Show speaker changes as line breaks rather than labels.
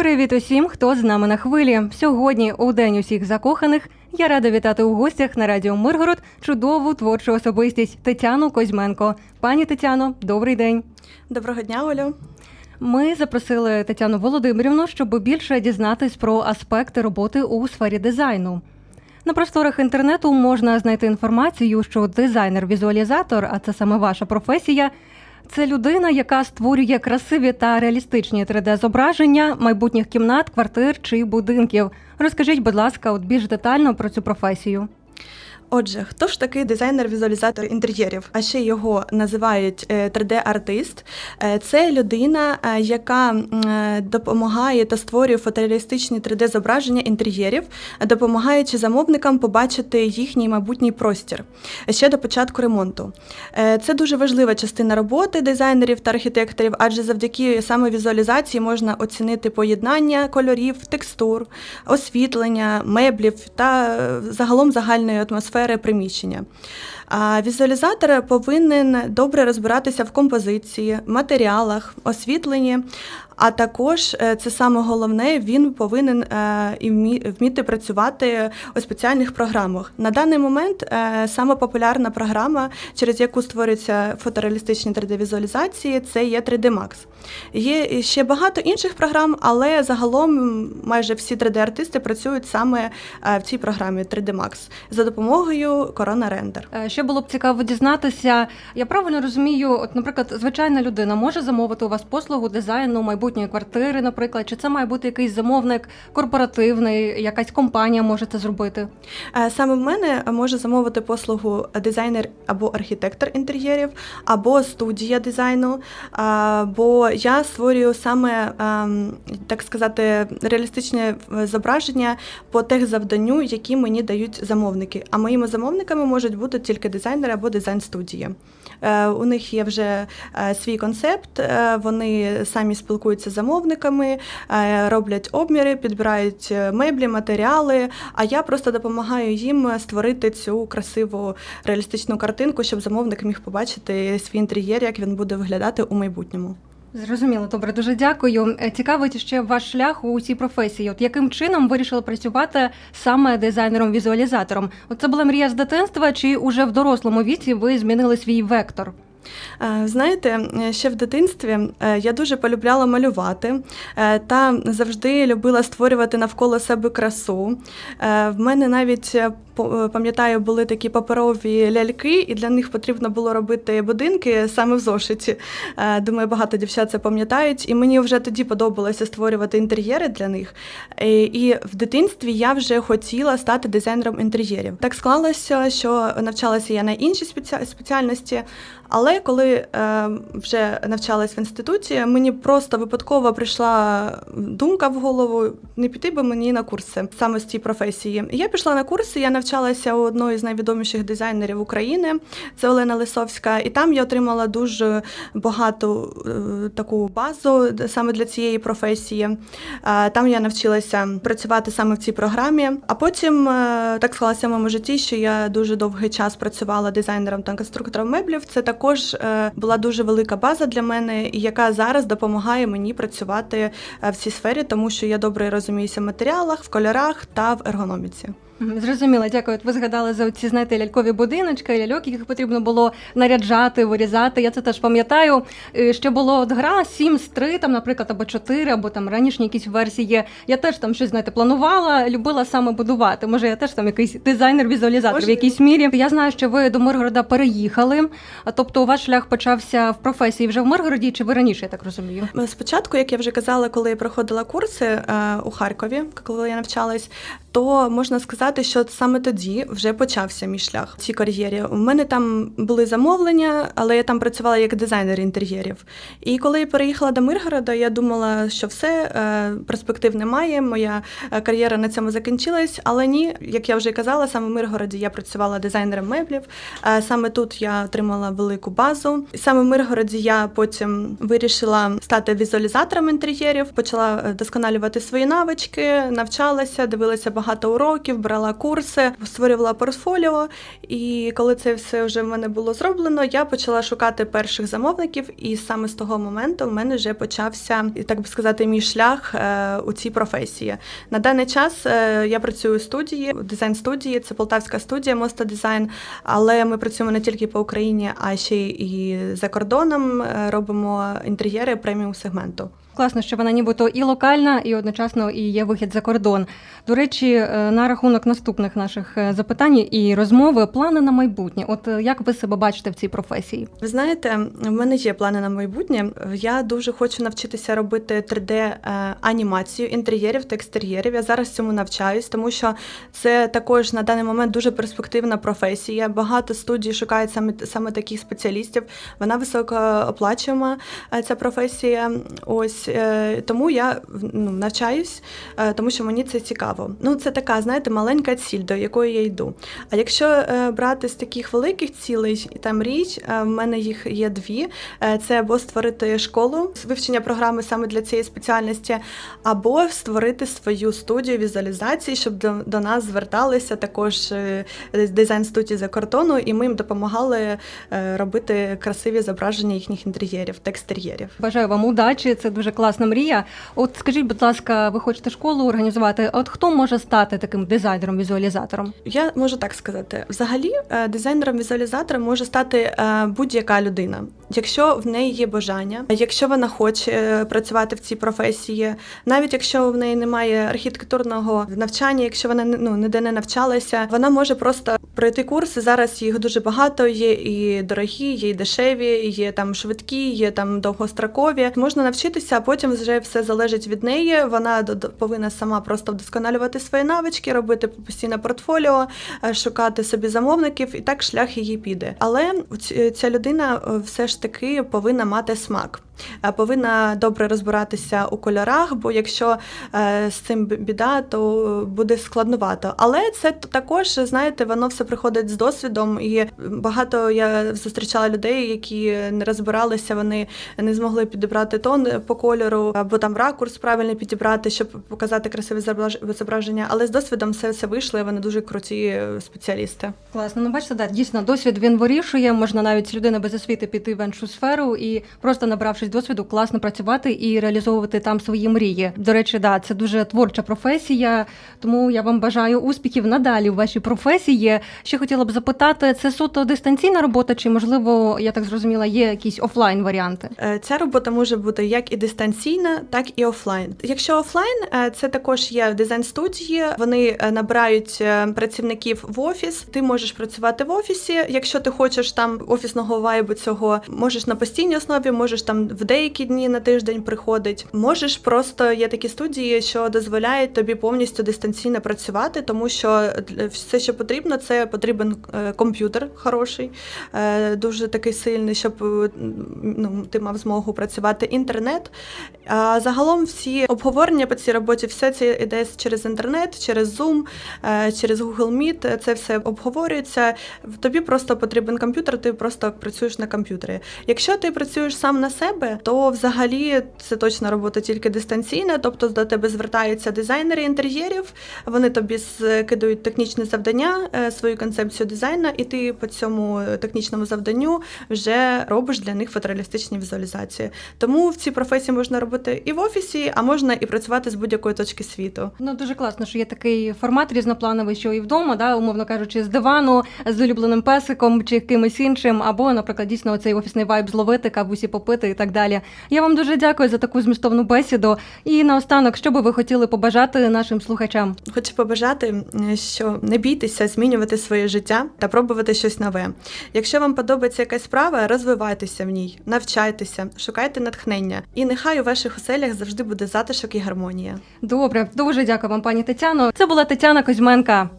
Привіт усім, хто з нами на хвилі. Сьогодні, у день усіх закоханих, я рада вітати у гостях на радіо Миргород чудову творчу особистість Тетяну Козьменко. Пані Тетяно, добрий день.
Доброго дня, Олю.
Ми запросили Тетяну Володимирівну, щоб більше дізнатись про аспекти роботи у сфері дизайну. На просторах інтернету можна знайти інформацію, що дизайнер-візуалізатор, а це саме ваша професія, це людина, яка створює красиві та реалістичні 3D-зображення майбутніх кімнат, квартир чи будинків. Розкажіть, будь ласка, от більш детально про цю професію.
Отже, хто ж такий дизайнер-візуалізатор інтер'єрів? А ще його називають е, 3D-артист. Е, Це людина, е, яка е, допомагає та створює фотореалістичні 3D-зображення інтер'єрів, допомагаючи замовникам побачити їхній майбутній простір ще до початку ремонту. Е, Це дуже важлива частина роботи дизайнерів та архітекторів, адже завдяки саме візуалізації можна оцінити поєднання кольорів, текстур, освітлення, меблів та е, загалом загальної атмосфери приміщення. Візуалізатор повинен добре розбиратися в композиції, матеріалах, освітленні. А також е, це саме головне, він повинен е, і вмі- вміти працювати у спеціальних програмах. На даний момент е, саме популярна програма, через яку створюються фотореалістичні 3D-візуалізації, це є 3D Max. Є ще багато інших програм, але загалом майже всі 3D-артисти працюють саме е, в цій програмі 3D Max за допомогою Corona Render.
Е, Ще було б цікаво дізнатися. Я правильно розумію, от, наприклад, звичайна людина може замовити у вас послугу дизайну майбутньої квартири, наприклад, чи це має бути якийсь замовник корпоративний, якась компанія може це зробити?
Е, Саме в мене може замовити послугу дизайнер або архітектор інтер'єрів, або студія дизайну. Бо я створюю саме, ем, так сказати, реалістичне е, зображення по тех завданню, які мені дають замовники. А моїми замовниками можуть бути тільки дизайнери або дизайн-студії. Е, У них є вже е, свій концепт, е, вони самі спілкуються з замовниками, е, роблять обміри, підбирають е, меблі, матеріали. А я просто допомагаю їм створити цю красиву реалістичну картинку, щоб замовник міг побачити свій інтер'єр, як він буде виглядати у майбутньому.
Зрозуміло, добре, дуже дякую. Е, Цікавить ще ваш шлях у цій професії. От яким чином вирішили працювати саме дизайнером-візуалізатором? От це була мрія з дитинства, чи уже в дорослому віці ви змінили свій вектор?
Е, Знаєте, ще в дитинстві е, я дуже полюбляла малювати та завжди любила створювати навколо себе красу. В мене навіть пам'ятаю, були такі паперові ляльки, і для них потрібно було робити будинки саме в зошиті. Е, Думаю, багато дівчат це пам'ятають. І мені вже тоді подобалося створювати інтер'єри для них. Е, І в дитинстві я вже хотіла стати дизайнером інтер'єрів. Так склалося, що навчалася я на іншій спеціальності. Але коли е, вже навчалась в інституті, мені просто випадково прийшла думка в голову не піти би мені на курси саме з цієї професії. Я пішла на курси, я навчалася у одної з найвідоміших дизайнерів України, це Олена Лисовська, і там я отримала дуже багату е, таку базу саме для цієї професії. Е, Там я навчилася працювати саме в цій програмі. А потім е, так склалося в моєму житті, що я дуже довгий час працювала дизайнером та конструктором меблів. Це також була дуже велика база для мене, яка зараз допомагає мені працювати в цій сфері, тому що я добре розуміюся в матеріалах, в кольорах та в ергономіці.
Зрозуміло, дякую. От ви згадали за ці, знаєте, лялькові будиночки, ляльок, яких потрібно було наряджати, вирізати. Я це теж пам'ятаю. Е, Ще було от гра Sims 3, там, наприклад, або 4, або там ранішні якісь версії. Я теж там щось знаєте, планувала, любила саме будувати. Може, я теж там якийсь дизайнер-візуалізатор в якійсь мірі. Я знаю, що ви до Миргорода переїхали. А тобто, у вас шлях почався в професії вже в Миргороді, чи ви раніше, я так розумію?
Спочатку, як я вже казала, коли я проходила курси е, у Харкові, коли я навчалась, то можна сказати, що саме тоді вже почався мій шлях в цій кар'єрі. У мене там були замовлення, але я там працювала як дизайнер інтер'єрів. І коли я переїхала до Миргорода, я думала, що все, е, перспектив немає, моя е, кар'єра на цьому закінчилась. Але ні, як я вже казала, саме в Миргороді я працювала дизайнером меблів. Е, Саме тут я отримала велику базу. Саме в Миргороді я потім вирішила стати візуалізатором інтер'єрів, почала досконалювати свої навички, навчалася, дивилася багато уроків, брала курси, створювала портфоліо. І коли це все вже в мене було зроблено, я почала шукати перших замовників, і саме з того моменту в мене вже почався, так би сказати, мій шлях е, у цій професії. На даний час е, я працюю у студії, в дизайн-студії, це полтавська студія Моста Дизайн, але ми працюємо не тільки по Україні, а ще й за кордоном. Е, Робимо інтер'єри преміум сегменту.
Класно, що вона нібито і локальна, і одночасно і є вихід за кордон. До речі, е, на рахунок наступних наших е, запитань і розмови, плани на майбутнє. От е, як ви себе бачите в цій професії?
Ви знаєте, в мене є плани на майбутнє. Я дуже хочу навчитися робити 3D-анімацію інтер'єрів та екстер'єрів. Я зараз цьому навчаюсь, тому що це також на даний момент дуже перспективна професія. Багато студій шукають саме саме таких спеціалістів. Вона високооплачуєма, ця професія. Ось е, тому я ну, навчаюсь, е, тому що мені це цікаво. Ну, це така, знаєте, маленька ціль, до якої я йду. А якщо е, брати з таких великих цілей та мрій, е, в мене їх є дві: це або створити школу з вивчення програми саме для цієї спеціальності, або створити свою студію візуалізації, щоб до, до нас зверталися також дизайн студії за кордону, і ми їм допомагали робити красиві зображення їхніх інтер'єрів та екстер'єрів.
Бажаю вам удачі, це дуже класна мрія. От скажіть, будь ласка, ви хочете школу організувати? От хто може стати таким дизайнером-візуалізатором?
Я можу так сказати: взагалі, е, дизайнером-візуалізатором може стати е, будь-яка людина, якщо в неї є бажання, якщо вона хоче е, працювати в цій професії, навіть якщо в неї немає архітектурного навчання, якщо вона ну ніде не навчалася, вона може просто пройти курси. Зараз їх дуже багато. Є і дорогі, є і дешеві, є там швидкі, є там довгострокові. Можна навчитися, а потім вже все залежить від неї. Вона повинна сама просто вдосконалювати свої навички, робити постійне портфоліо, е, шукати собі замовників, і так шлях її піде. Але ць- ця людина е, все ж таки повинна мати смак. Е, Повинна добре розбиратися у кольорах, бо якщо е, з цим біда, то буде складновато. Але це також, знаєте, воно все приходить з досвідом, і багато я зустрічала людей, які не розбиралися, вони не змогли підібрати тон по кольору, або там ракурс правильно підібрати, щоб показати зображ- зображення. Але з досвідом все, все вийшло, і вони дуже круті спеціалісти.
Класно, ну бачите, да, дійсно досвід він вирішує. Можна навіть з людини без освіти піти в іншу сферу і просто набравшись досвіду, класно працювати і реалізовувати там свої мрії. До речі, да, це дуже творча професія. Тому я вам бажаю успіхів надалі в вашій професії. Ще хотіла б запитати, це суто дистанційна робота, чи можливо, я так зрозуміла, є якісь офлайн варіанти?
Е, Ця робота може бути як і дистанційна, так і офлайн. Якщо офлайн, е, це також є в дизайн-студії. Вони е, набирають працівників в офіс. Ти можеш працювати в офісі. Якщо ти хочеш там офісного вайбу цього, можеш на постійній основі, можеш там в деякі дні на тиждень приходить. Можеш просто є такі студії, що дозволяють тобі повністю дистанційно працювати, тому що все, що потрібно, це потрібен е, комп'ютер хороший, е, дуже такий сильний, щоб е, ну, ти мав змогу працювати інтернет. А загалом всі обговорення по цій роботі, все це йде через інтернет, через Zoom, через Google Meet. Це все обговорюється. Тобі просто потрібен комп'ютер, ти просто працюєш на комп'ютері. Якщо ти працюєш сам на себе, то взагалі це точно робота тільки дистанційна, тобто до тебе звертаються дизайнери інтер'єрів, вони тобі скидують технічне завдання, е, свою концепцію дизайну, і ти по цьому технічному завданню вже робиш для них фотореалістичні візуалізації. Тому в цій професії можна робити і в офісі, а можна і працювати з будь-якої точки світу.
Ну дуже класно, що є такий формат різноплановий, що і вдома, да, умовно кажучи, з дивану, з улюбленим песиком чи кимось іншим, або, наприклад, дійсно цей офісний вайб зловити, кавусі попити і так далі. Я вам дуже дякую за таку змістовну бесіду. І наостанок, що би ви хотіли побажати нашим слухачам?
Хочу побажати, що не бійтеся змінювати своє життя та пробувати щось нове. Якщо вам подобається якась справа, розвивайтеся в ній, навчайтеся, шукайте натхнення, і нехай у ваших оселях завжди буде затишок і гармонія.
Добре, дуже дякую вам, пані Тетяно. Це була Тетяна Козьменка.